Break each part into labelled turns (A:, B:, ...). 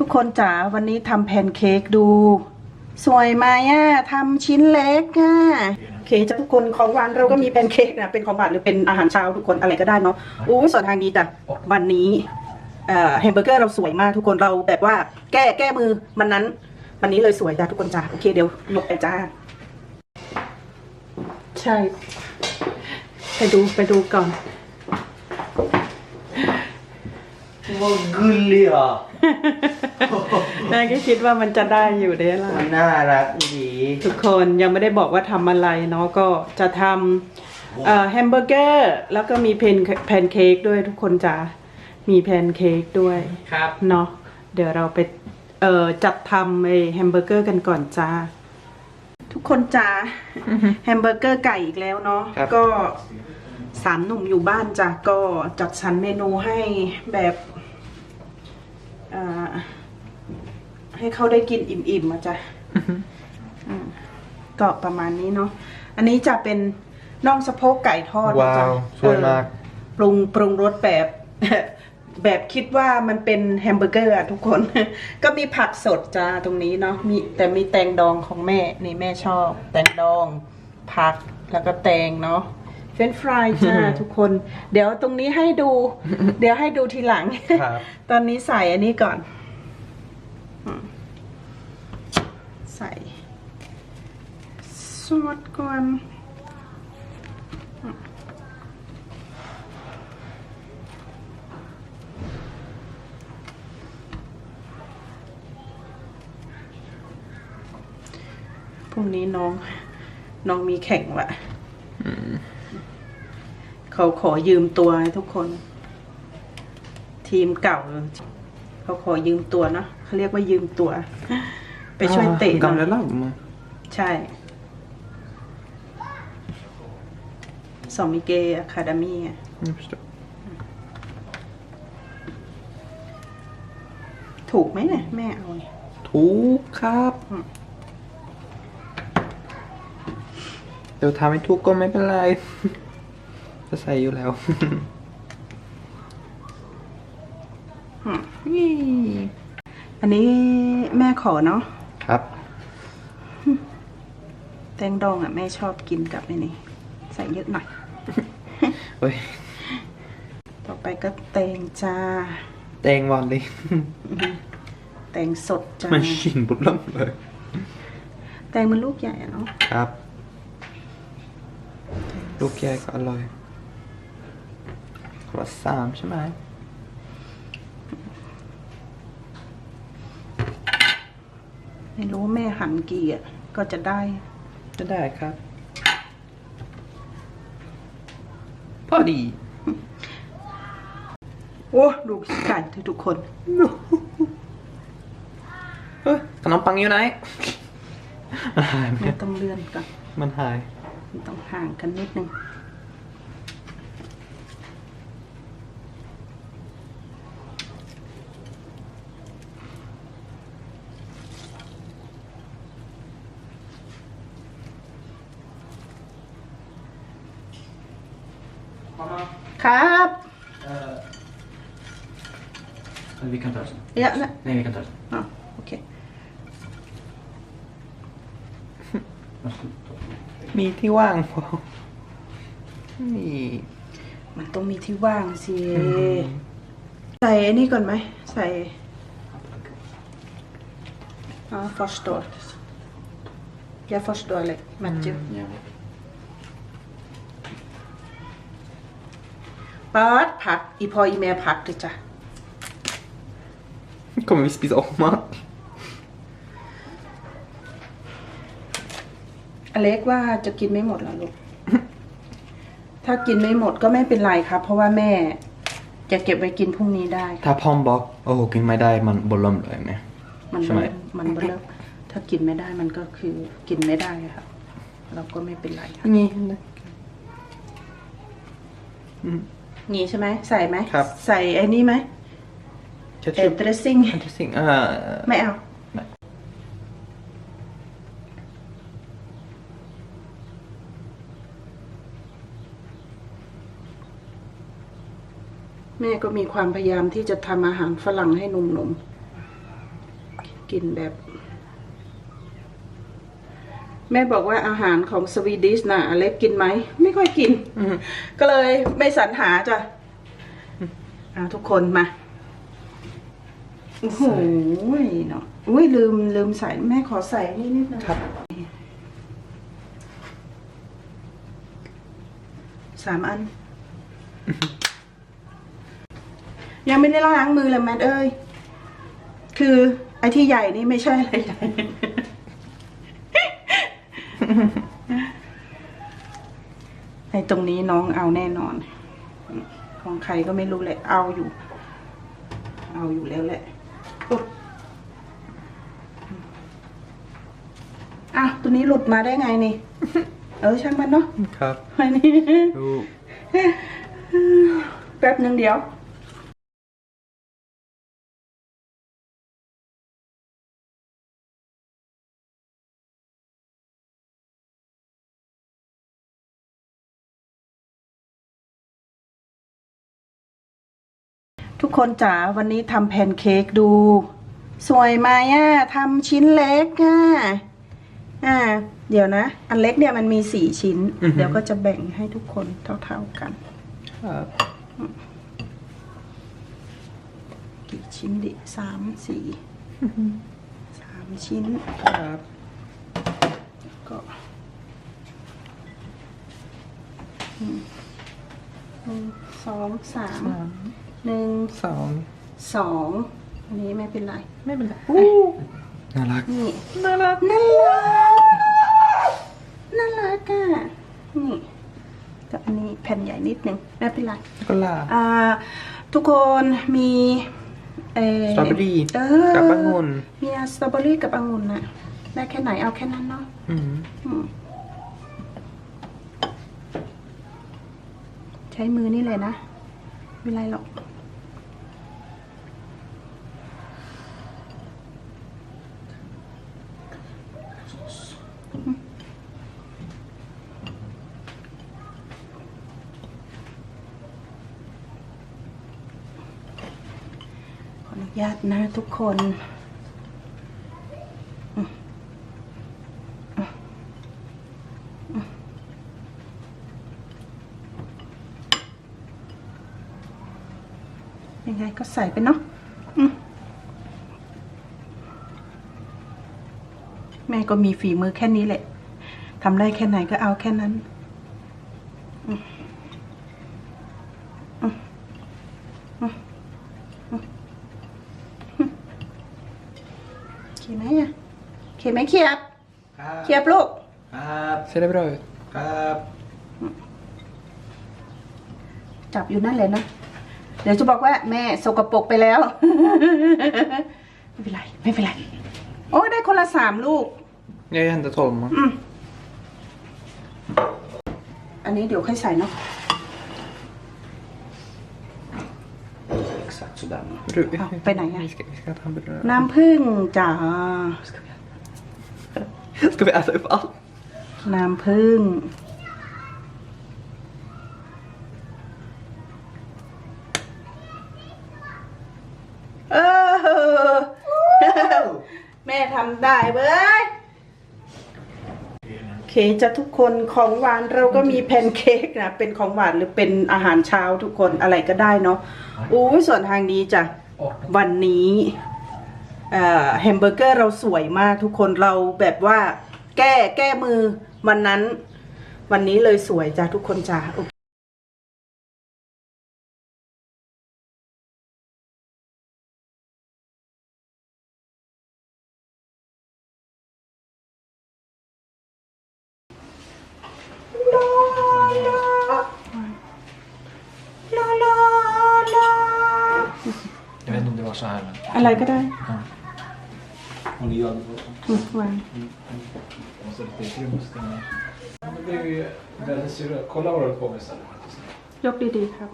A: ทุกคนจ๋าวันนี้ทำแพนเค้กดู สวยไหมอะทำชิ้นเล็กอะโอเคจ้ะทุกคนของหวานเราก็มีแพนเค้กนะเป็นของหวานหรือเป็นอาหารเช้าทุกคนอะไรก็ได้เนาะอู้ส่วนทางนี้จ้ะวันนี้เอ่อแฮมเบอร์เกอร์เราสวยมากทุกคนเราแบบว่าแก้แก้มือมันนั้นวันนี้เลยสวยจ้ะทุกคนจ้ะโอเคเดี๋ยวหลบไปจ้าใช่ ไปดูไปดูก่อน
B: Vad gulliga!
A: แม่ก็คิดว่ามันจะได้อยู่เด้ล่ะ
B: Vad nära vi
A: ทุกคนยังไม่ได้บอกว่าทำอะไรเนาะก็จะทำเอ่อแฮมเบอร์เกอร์แล้วก็มีเพนแพนเค้กด้วยทุกคนจะมีแพนเค้กด้วย
B: ครับ
A: เนาะเดี๋ยวเราไปเอ่อจัดทำไอ้แฮมเบอร์เกอร์กันก่อนจ้า ทุกคนจ้าแฮมเบอร์เกอร์ไก่อีกแล้วเนาะ
B: ครับ
A: ก็สามหนุ่มอยู่บ้านจ้ะก็จัดสรรเมนูให้แบบอ่า ให้เขาได้กินอิ่มๆมาจ้ะอืมก็ประมาณนี้เนาะอันนี้จะเป็นน่องสะโพกไก่ทอดนะจ๊ะ
B: ว้าวสวยมาก
A: เออปรุงปรุงรสแบบแบบคิดว่ามันเป็นแฮมเบอร์เกอร์อะทุกคน ก็มีผักสดจ้าตรงนี้เนาะมีแต่มีแตงดองของแม่นี่แม่ชอบ แตงดอง ผักแล้วก็แตงเนาะ เฟรนฟรายจ้าทุกคน เดี๋ยวตรงนี้ให้ดู เดี๋ยวให้ดูทีหลัง
B: ครับ
A: ตอนนี้ใส่อันนี้ก่อนอืมใส่ซอสก่อนอืมพรุ่งนี้น้อง น้องมีแข่งวะ เขาขอยืมตัวให้ทุกคน ทีมเก่า เขาขอยืมตัวเนาะเขาเรียกว่ายืมตัว ไปช่วยเตะหน่อย
B: Gamla lamm.
A: ใช่สอมิเกอะคาดามี
B: Jag förstår.
A: ถูกไหมเนี่ยแม่เอาเนี่ย
B: ถูกครับ
A: อืม
B: เดี๋ยวทำให้ทุกก็ไม่เป็นไร จะใส่อยู่แล้ว
A: อืมอันนี้แม่ขอเนาะ
B: ครับ
A: แตงดองอะแม่ชอบกินกับไอ้นี่ใส่เยอะหน่อย
B: เฮ้ย
A: ต่อไปก็แตงจ้า
B: แตงวันเลย
A: แตงสดจ้า
B: มันชินบุดล่ำเลย
A: แตงมันลูกใหญ่อะเนาะ
B: ครับ ลูกใหญ่ก็อร่อย ขวดสามใช่ไหม
A: ไม่รู้ว่าแม่หั่นกี่อะ ก็จะได้
B: จะได้ครับ พอดี
A: โอ้ดูไก่ทุกคน
B: เฮ้ยขนมปังอยู่ไหนมันหายไป
A: ไม่ต้องเลื่อนก่อน
B: มันหาย
A: มันต้องห่างกันนิดนึง ครับ
C: Vi kan ta det sen.
A: เยอะนะ
C: Nej, vi kan ta det sen.
A: อ๋อโอเค
C: Varsågod.
B: มีที่ว่างพอนี่
A: มันต้องมีที่ว่างสิ ใส่อันนี้ก่อนไหม ใส่อ๋อ förstår jag förstår like Matthew
C: Ja.
A: ป๊าดผักอีพออีแม่ผักเลยจ้ะ
B: kommer vi spisa upp mat?
A: อเล็กว่าจะกินไม่หมดแล้วลูก ถ้ากินไม่หมดก็ไม่เป็นไรครับ เพราะว่าแม่จะเก็บไว้กินพรุ่งนี้ได้
B: ถ้าพ่อมบอกโอ้กินไม่ได้มันบล่มเลยเนี่ย
A: มัน
B: ใช่ไหม
A: มันเริ่มถ้ากินไม่ได้มันก็คือกินไม่ได้ครับ เราก็ไม่เป็นไรครับ
B: นี่
A: นี่ ใช่ไหมใส่ไหม
B: ครับ
A: ใส่ไอ้นี่ไหม
B: จะ
A: เอ
B: ชุบ
A: เดรสซิ่ง
B: อันที่สิ่งเอ่อ
A: ไม่เอา
B: ไม่
A: แม่ก็มีความพยายามที่จะทำอาหารฝรั่งให้หนุ่มกินแบบ แม่บอกว่าอาหารของสวีดิชน่ะอเล็กกินไหม ไม่ค่อยกิน
B: อืม
A: ก็เลยไม่สรรหาจ้ะอ่าทุกคนมา โอ้โหเนาะอุ้ยลืมลืมใส่แม่ขอใส่นี่นิดนึง
B: ครับ
A: สามอัน ยังไม่ได้ล้างมือเลยแมทเอ้ย คือไอ้ที่ใหญ่นี่ไม่ใช่อะไรใหญ่ ไอ้ ตรงนี้น้องเอาแน่นอน ของใครก็ไม่รู้แหละ เอาอยู่ เอาอยู่แล้วแหละอุ๊ยอ้าวตัวนี้หลุดมาได้ไงนี่ เออช่างมันเนาะ
B: ครับ
A: อันนี้
B: ดู
A: แป๊บหนึ่งเดียว คนจ๋าวันนี้ทำแพนเค้กดู สวยไหมอะทำชิ้นเล็กอะอ่า เดี๋ยวนะ อันเล็กเนี่ยมันมีสี่ชิ้นเดี๋ยวก็จะแบ่งให้ทุกคนเท่าๆกัน
B: ครับ
A: กี่ชิ้นดิสามสี่สามชิ้น
B: ครับ
A: ก็หนึ่งหนึ่งสองสาม
B: สาม
A: หนึ่ง
B: สอง
A: สองอันนี้ไม่เป็นไร
B: ไม่เป็นไร
A: อู้
B: น่ารัก
A: นี่
B: น่ารัก
A: น่ารักน่ารักอะนี่กับอันนี้แผ่นใหญ่นิดนึงไม่เป็นไร
B: ก็ลา
A: อ่าทุกคนมีเออ
B: สตรอเบอรี่
A: เออ
B: กับองุ่น
A: มีสตรอเบอรี่กับองุ่นน่ะได้แค่ไหนเอาแค่นั้นเนาะ
B: อืม
A: อืมใช้มือนี่เลยนะ ไม่ไรหรอก ขออนุญาตนะทุกคนอืมอืมอืมยังไง ก็ใส่ไปเนาะอืมแม่ก็มีฝีมือแค่นี้แหละทำได้แค่ไหนก็เอาแค่นั้นอืมอืมอืมโอเคไหมอะโอเคไหมเขียบ
C: ครับ
A: เขียบลูก
C: ครับ
B: ser det bra ut
C: ครับ
A: จับอยู่นั่นเลยนะ เดี๋ยวจะบอกว่าแม่สกปรกไปแล้ว ไม่เป็นไร ไม่เป็นไร โอ้ได้คนละสามลูก
B: jag är hämtat tolv man
A: อืมอันนี้เดี๋ยวค่อยใส่เนาะ
C: Exakt sådär.
B: Du,
A: Ja, på den här.
B: vi ska, vi ska ta en bröd
A: น้ำผึ้งจ้า
B: Ska vi äta upp allt?
A: น้ำผึ้ง เออ แม่ทำได้เว้ยโอเคจะทุกคนของหวานเราก็มีแพนเค้กนะ เป็นของหวานหรือเป็นอาหารเช้าทุกคนอะไรก็ได้เนาะอู้ยส่วนทางนี้จ้ะวันนี้เอ่อแฮมเบอร์เกอร์เราสวยมากทุกคนเราแบบว่า แก้แก้มือวันนั้น วันนี้เลยสวยจ้ะทุกคนจ้ะ
C: Jag vet inte om det var så här men.
A: อะไรก็ได้
C: Om ni gör det så.
A: อืมวาง
C: Och så lite grym och stämma. Det blir ju väldigt syrra. Kolla vad du håller på med istället.
A: ยกดีๆครับ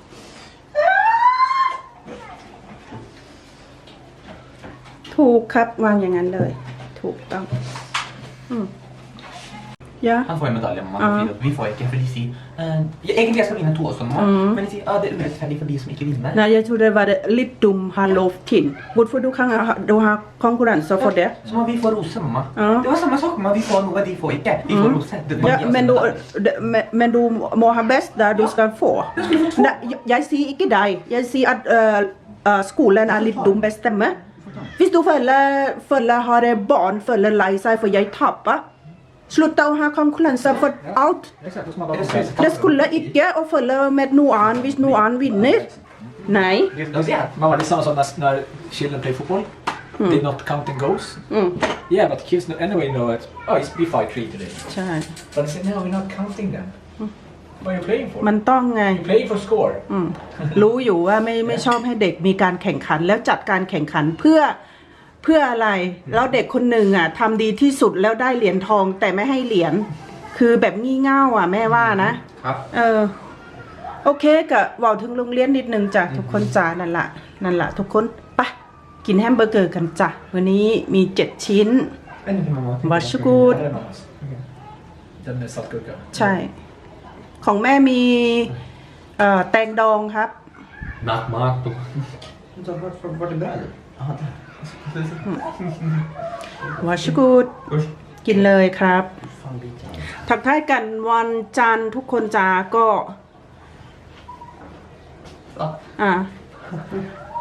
A: ถูกครับวางอย่างนั้นเลย ถูกต้อง อืม Ja.
B: Han får en medalj om man får Vi får ikke, for de sier eh, Egentlig jeg skal vinne to også nå,
A: Mm.
B: men de sier ah, det er urettferdig for de som ikke vinner.
A: Nej, jeg tror det var lidt dum har lov til. Hvorfor du kan ha, du har konkurrencer for det?
B: Så må vi få rose, mamma.
A: Ja.
B: Det var samme sak, mamma. Vi får noe, de får ikke. Vi får rose. Må gi
A: Ja, men,
B: en
A: du, men, men du må ha best der du skal få. Nei, jeg, jeg sier ikke deg. Jeg sier at øh, øh, skolen er litt dum bestemme. Hvis du føler, føler har barn føler lei seg for jeg taper, slutt å ha konkurranse for alt.
C: Exakt, som alla
B: Är det
C: andra.
B: så?
A: Det skulle ikke å følge med noe annet hvis noe annet vinner. Nei.
B: Det er det.
C: Mamma, det är samma som när, när children play football. They're not counting goals.
A: Mm.
C: Yeah, but kids know, anyway know it. Oh, it's we fight three today.
A: ใช่
C: But they say, no, we're not counting them. What are you playing for?
A: มันต้องไง
C: You're playing for score.
A: อืมรู้อยู่ว่าไม่ไม่ชอบให้เด็กมีการแข่งขันแล้วจัดการแข่งขันเพื่อเพื่ออะไร แล้วเด็กคนหนึ่งอะทำดีที่สุดแล้วได้เหรียญทองแต่ไม่ให้เหรียญคือแบบงี่เง่าอะแม่ว่านะครับ เออโอเคกับว่าถึงโรงเรียนนิดนึงจ้ะทุกคนจ้านั่นละนั่นละทุกคนไปกินแฮมเบอร์เกอร์กันจ้ะวันนี้มีเจ็ดชิ้น
B: Vänta till mamma.
A: วัชกูด
C: Ja, det är mammas. Okej. Den med saltgurka.
A: ใช่ ของแม่มีเอ่อแตงดองครับ
B: Mat, mat. Vart vart är brödet? Ah, där.
A: วาชกูด
B: Usch.
A: กินเลยครับ
B: Fan, lite.
A: ทักทายกันวันจันทร์ทุกคนจาก็
B: Ja.
A: อะ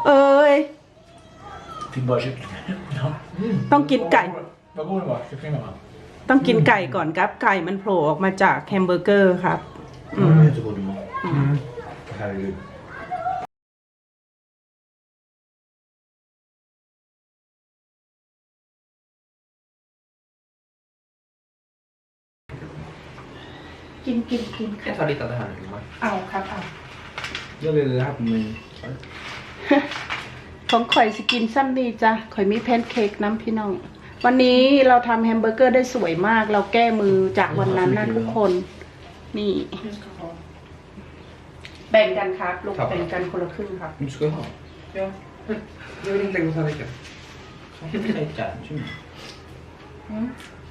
A: เอ้ย
C: Fick bara kyckling. Ja.
A: ต้องกินไก่
C: Vad god den var. Kyckling mamma.
A: ต้องกินไก่ก่อนครับ ไก่มันโผล่ออกมาจากแฮมเบอร์ ger ครับ
B: Mm. Jättegod mat. Mm. Herregud.
A: กินกินกิน
B: Jag tar lite av det här nu, mamma.
A: เอาครับเอา
B: Jag vill det här på min...
A: ของข่อยสกินซ้ำดีจ้ะข่อยมีแพนเค้กน้ำพี่น้อง วันนี้เราทำแฮมเบอร์เกอร์ได้สวยมาก เราแก้มือจากวันนั้นนะทุกคน นี่ แบ่งกันครับ ลูก
B: ครับ
A: แบ่งกันคนละครึ่งครับ
B: Du ska ha? Ja. Jag vill inte lägga på tallriken. Lite.
A: อืม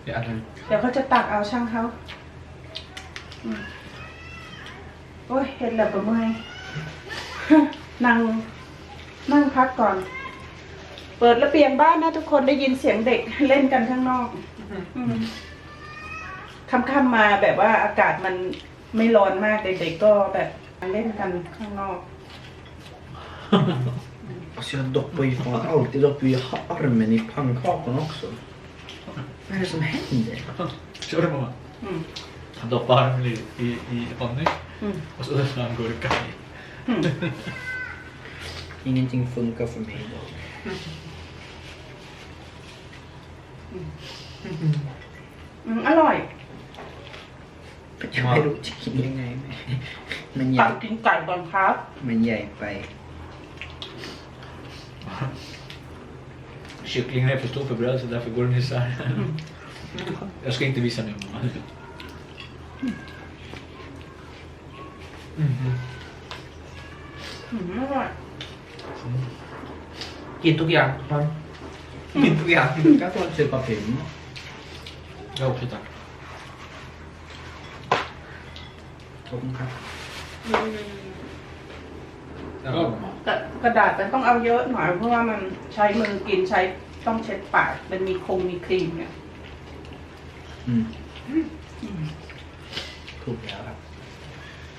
B: Ja, eller...
A: เดี๋ยวเขาจะตักเอาช่างเขาอืม โอ้ยเห็นแล้วก็เมื่อยนั่งนั่งพักก่อน เปิดระเบียงบ้านนะทุกคนได้ยินเสียงเด็กเล่นกันข้างนอกอืมค่ำๆมาแบบว่าอากาศมันไม่ร้อนมากเด็กๆก็แบบเล่นกันข้างนอก
D: Alltså jag doppar ju fan alltid doppar ju armen i pannkakan också. Vad är det som händer?
C: Kör du mamma.
A: อืม
C: Han doppar armen i, i, i honning.
A: Mm.
C: Och så öppnar han gurka i.
A: อืม
D: Ingenting funkar för mig idag.
A: อืมอร่อย
D: Jag har rotkycklingar i mig. Men
A: ตัก
D: jag,
A: กินไก่ก่อนครับ
D: men jag är på
C: Kycklingen är för stor för brödet så därför går den isär. Jag ska inte visa nu mamma.
A: อืมอร่อย
B: กินทุกอย่างครับกินทุกอย่าง
D: Jag kan få en supa film.
C: Jag också tack.
D: Toppen.
C: Ja, mamma.
A: กระกระดาษมันต้องเอาเยอะหน่อยเพราะว่ามันใช้มือกินใช้ต้องเช็ดปาก มันมีคงมีครีมเนี่ย
D: Mm. Provjära.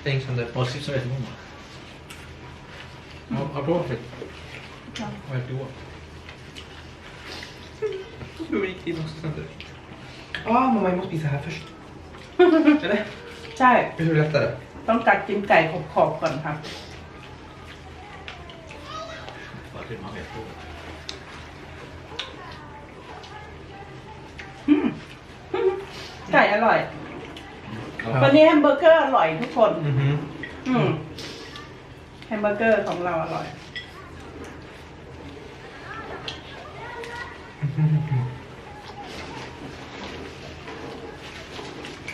B: Tänk som det.
C: Och sista vet du mamma. Ja, Har provat det?
A: Ja.
C: Vad är det då?
B: Du gick in också sönder. Ja, mamma, jag måste spisa här först. Eller?
A: ใช่
B: Hur är det lättare?
A: ต้องกัดกินไก่ขอบๆก่อนครับ
C: Vad är det man vet då?
A: ไก่อร่อย วันนี้แฮมเบอร์เกอร์อร่อยทุกคน
B: Mhm.
A: อืมแฮมเบอร์เกอร์ของเราอร่อย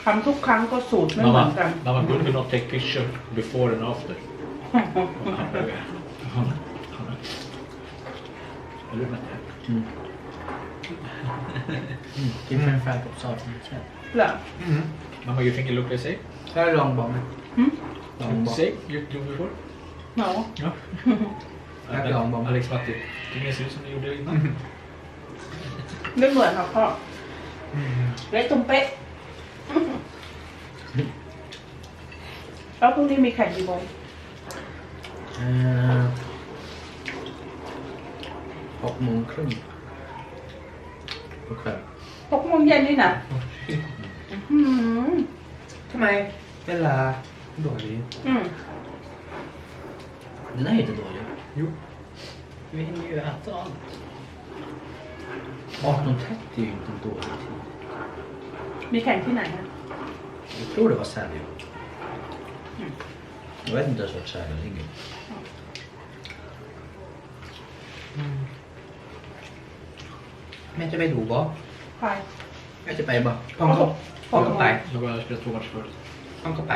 A: ทำทุกครั้งก็สูตรไม่เหมือนกัน
C: Mamma, mamma, could we not take picture before and after? Eller vänta.
D: Mm. กินเป็นแฟนกับซอสใช่
A: เหรอ
B: Mm.
C: Mama, you think it look the same?
D: ถ้าลองบอกนะ
A: หึ
D: ลองบอก
C: Same you do before?
A: เหนา
C: Ja.
D: Jag kan bara-
C: Alex Matti. Ingen ser ut som ni gjorde innan.
A: ไม่เหมือนหรอกพ่อเล็กตุ้มเป๊ะแล้วพรุ่งนี้มีแข่งกี่โมง
D: เอ่อหกโมงครึ่ง på kväll
A: หกโมงเย็นนี่นะอืม
B: ทำไมเวลาดอยนี้
A: อืม
D: Den är inte dålig.
C: Jo.
D: Vi hinner ju äta allt. 18.30 är ju inte en dålig tid.
A: มีแข่งที่ไหนนะ
D: Jag tror det var Sävja. Jag vet inte ens vart Sävja ligger.
B: แม่จะไปดูบ่
A: ไป
D: Jag ska bara.
B: พ่อ ก็พ่อก็ไป
C: Jag har bara spelat två matcher förut.
B: พ่อก็ไป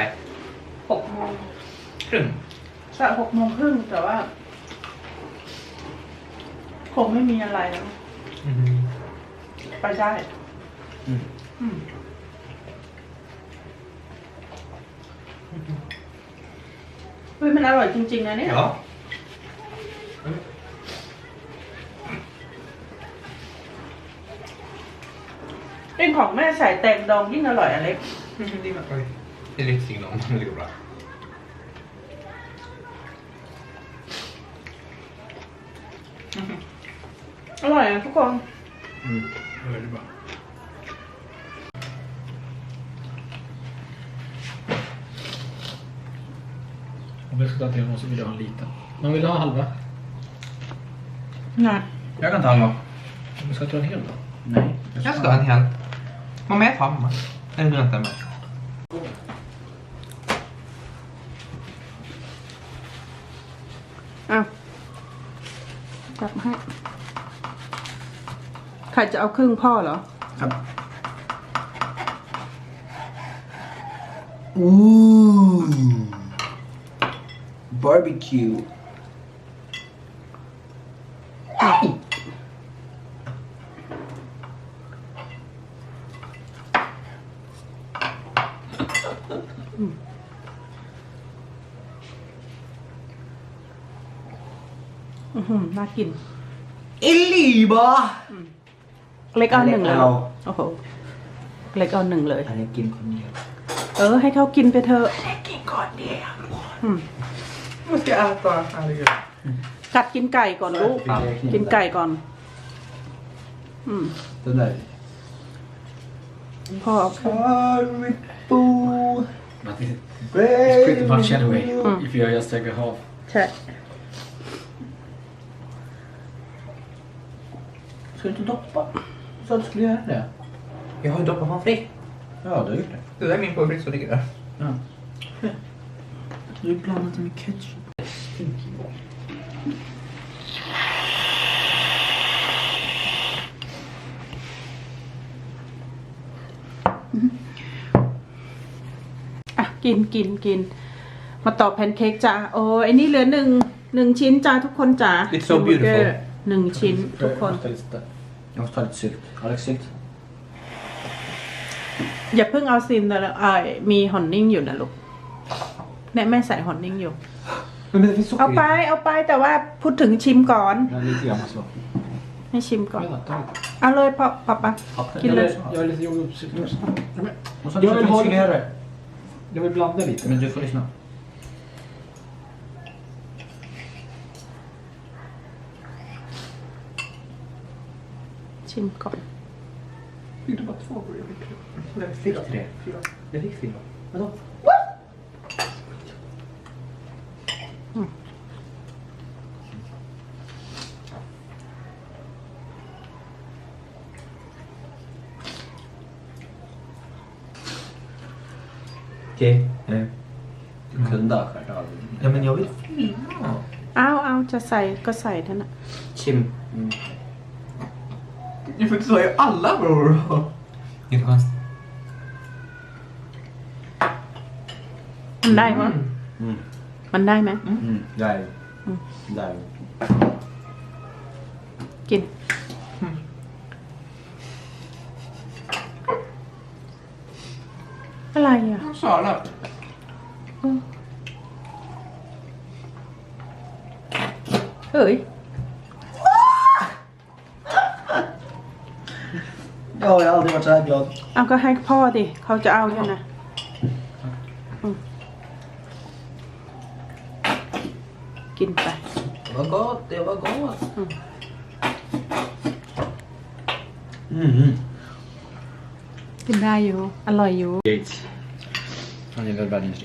A: หกโมง
B: ครึ่ง
A: ใช่หกโมงครึ่งแต่ว่า คงไม่มีอะไรแล้ว
B: อืม
A: ไปได้
D: Mm.
A: อืมเฮ้ยมันอร่อยจริง ๆ นะเนี่ย
B: Ja.
A: เป็นของแม่ใส่แตงดองยิ่งอร่อยอะไร
B: Det var oj. Det är lite signal om det går bra.
A: อร่อยนะทุกคน
D: Mm.
C: Det är väldigt bra. Om jag ska ta en till någon så vill jag ha en liten. Man vill ha halva.
A: นะ
B: Jag kan ta en gång.
C: Om jag ska ta en hel då?
D: Nej.
B: Jag ska ha en hel. Mamma, jag tar mamma. Den är inte med.
A: อะจับให้ใครจะเอาครึ่งพ่อเหรอ
D: Kom. Ooh. Barbecue.
A: อื อหือน่ากิน
D: Illiba!
A: เล็กเอาหนึ่งเลย
D: เล็กเอา
A: โอ้โหเล็กเอาหนึ่งเลย
D: Han är Kim Cornel.
A: เออ ให้เขากินไปเถอะ
D: Kim Cornel.
A: อืม
B: Nu ska jag äta. Herregud.
A: กัดกินไก่ก่อนลูก
D: Ja.
A: กินไก่ก่อน อืม
D: Den där.
A: พ่อเอาครึ่ง
D: Barbecue.
C: But it's pretty much anyway. If you just take a half.
A: ใช่
D: Ska du inte doppa? Så du skulle göra det?
B: Jag har ju doppat pommes frites.
D: Ja, du har gjort det.
B: Det där är min pommes frites som ligger där.
D: Ja. Du har blandat det med ketchup.
A: อ่ะ กินกินกิน มาต่อแพนเค้กจ้าโอ้ยอันนี้เหลือหนึ่งหนึ่งชิ้นจ้าทุกคนจ้า
B: It's so beautiful
A: หนึ่งชิ้นทุกคน
C: Jag måste ta lite.
D: Jag måste ta lite sylt. Alex sylt.
A: อย่าเพิ่งเอาซินแต่ละอ่ามีฮอนนิ่งอยู่นะลูกเนี่ยแม่ใส่ฮอนนิ่งอยู่
B: Men det finns
A: เอาไปเอาไปแต่ว่าพูดถึงชิมก่อน
C: Men lite grann så.
A: ให้ชิมก่อน
C: Vänta, ta.
A: เอาเลยพ่อป๊าป๊ากินเลย
C: Jag är lite jordgubbssylt också.
D: Och så
C: Jag vill ha
D: skulle göra det.
C: Jag vill blanda lite.
D: Men du får lyssna.
A: ชิมก่อน
C: Fick du bara två burgare?
B: Jag fick tre. Jag fick fyra. Vadå? Okej.
D: Du kunde ha skärt av
B: Ja, men jag vill filma.
A: เอาเอาจะใส่ก็ใส่เท่านั้น
D: Kim.
B: Ni förstör ju alla bror. Inte konstigt.
A: Mandai mà.
D: Mm.
A: Mandai mà.
D: Mm. Đây.
A: Mm.
B: Đây. Kìa. Cái
A: này à? ย
D: Jag har aldrig varit så här glad.
A: เอาก็ให้พ่อดิเขาจะเอาด้วยนะอืมกินไป
D: Det var gott, det var gott.
A: Mm.
D: Mm.
A: กินได้อยู่ อร่อยอยู่
C: Gates. Han är väl världens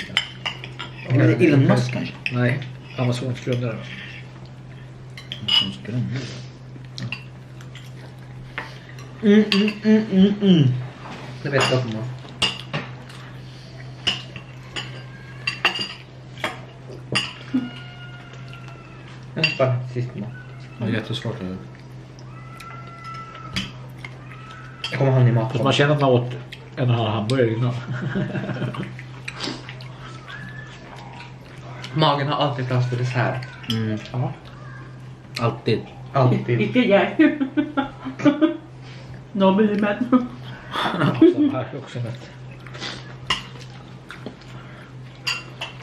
D: Är det Elon Musk kanske?
C: Nej, Amazons grundare.
D: Som skrämmer. Mm, mm, mm, mm, mm.
B: Det vet jag. Jag sparar sist man.
C: Det är jättesvårt. att-
B: Jag kommer han i mat.
C: Fast man känner att man åt en och en halv hamburgare innan.
B: Magen har alltid plats för dessert.
D: Mm. Alltid.
B: Alltid.
A: Ikke jeg. Nå blir det mätt.
C: Så här är också mätt.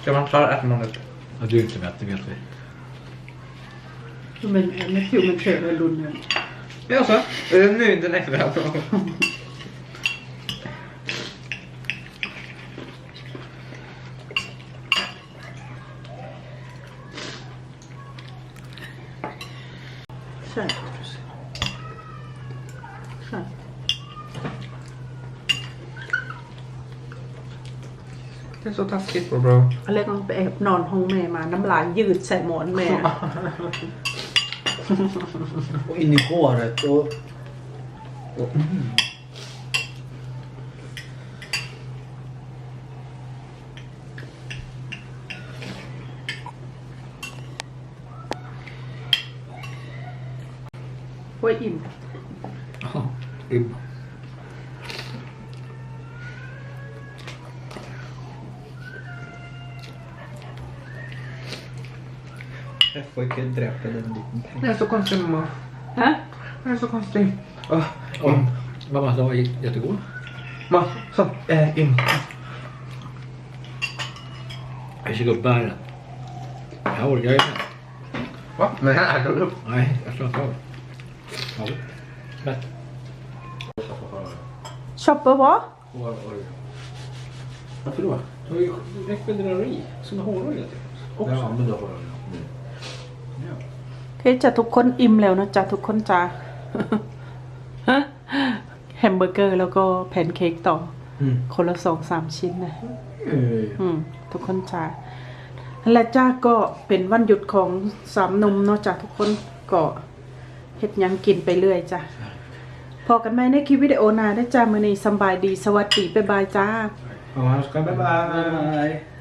B: Ska man klara äta någon upp?
C: Ja, du är inte mätt, det vet vi.
A: มันไม่คิวมันเฉยเลยรุนเนี่ย
B: Ja, så. Är det nu den extra frågan?
A: Kör. Kör.
B: Det är så taskigt bror bro.
A: อเล็กมันไปแอบนอนห้องแม่มาน้ำลายยืดใส่หมอนแม่
D: Och in i håret och... och mm.
A: ห้ว
D: får ikke drepe den liten
B: Det är så konstigt mamma.
A: Hæ?
B: Det är så konstig. Åh,
C: ah,
B: åh.
C: Ah. Mm. Mamma, den var jättegod.
B: Ma, så. Eh, in.
C: Jag ska gå upp bären. Jag orkar inte.
B: Va? Men här är det upp.
C: Nej, jag klarar inte av Mätt.
A: Ja. Men. Kjappe?
C: Varför då? Du har ju räckt med Du i. Som hårolja till. Också.
D: Ja, men det har jag.
A: เคจะทุกคนอิ่มแล้วนะจ๊ะทุกคนจ้าแฮมเบอร์เกอร์แล้วก็แพนเค้กต่อ
D: Mm.
A: คนละสองสามชิ้นนะ
D: Uh,
A: อืมทุกคนจ้าและจ้าก็เป็นวันหยุดของสามหนมเนาะจ้าทุกคนก็เฮ็ดหยังกินไปเรื่อยจ้าพอกันไหมในคลิปวิดีโอหน้าได้อจ้ามื้อนี้สำบายดีสวัสดีบ๊ายบายจ้า
B: Ja, ska bye bye.
D: bye.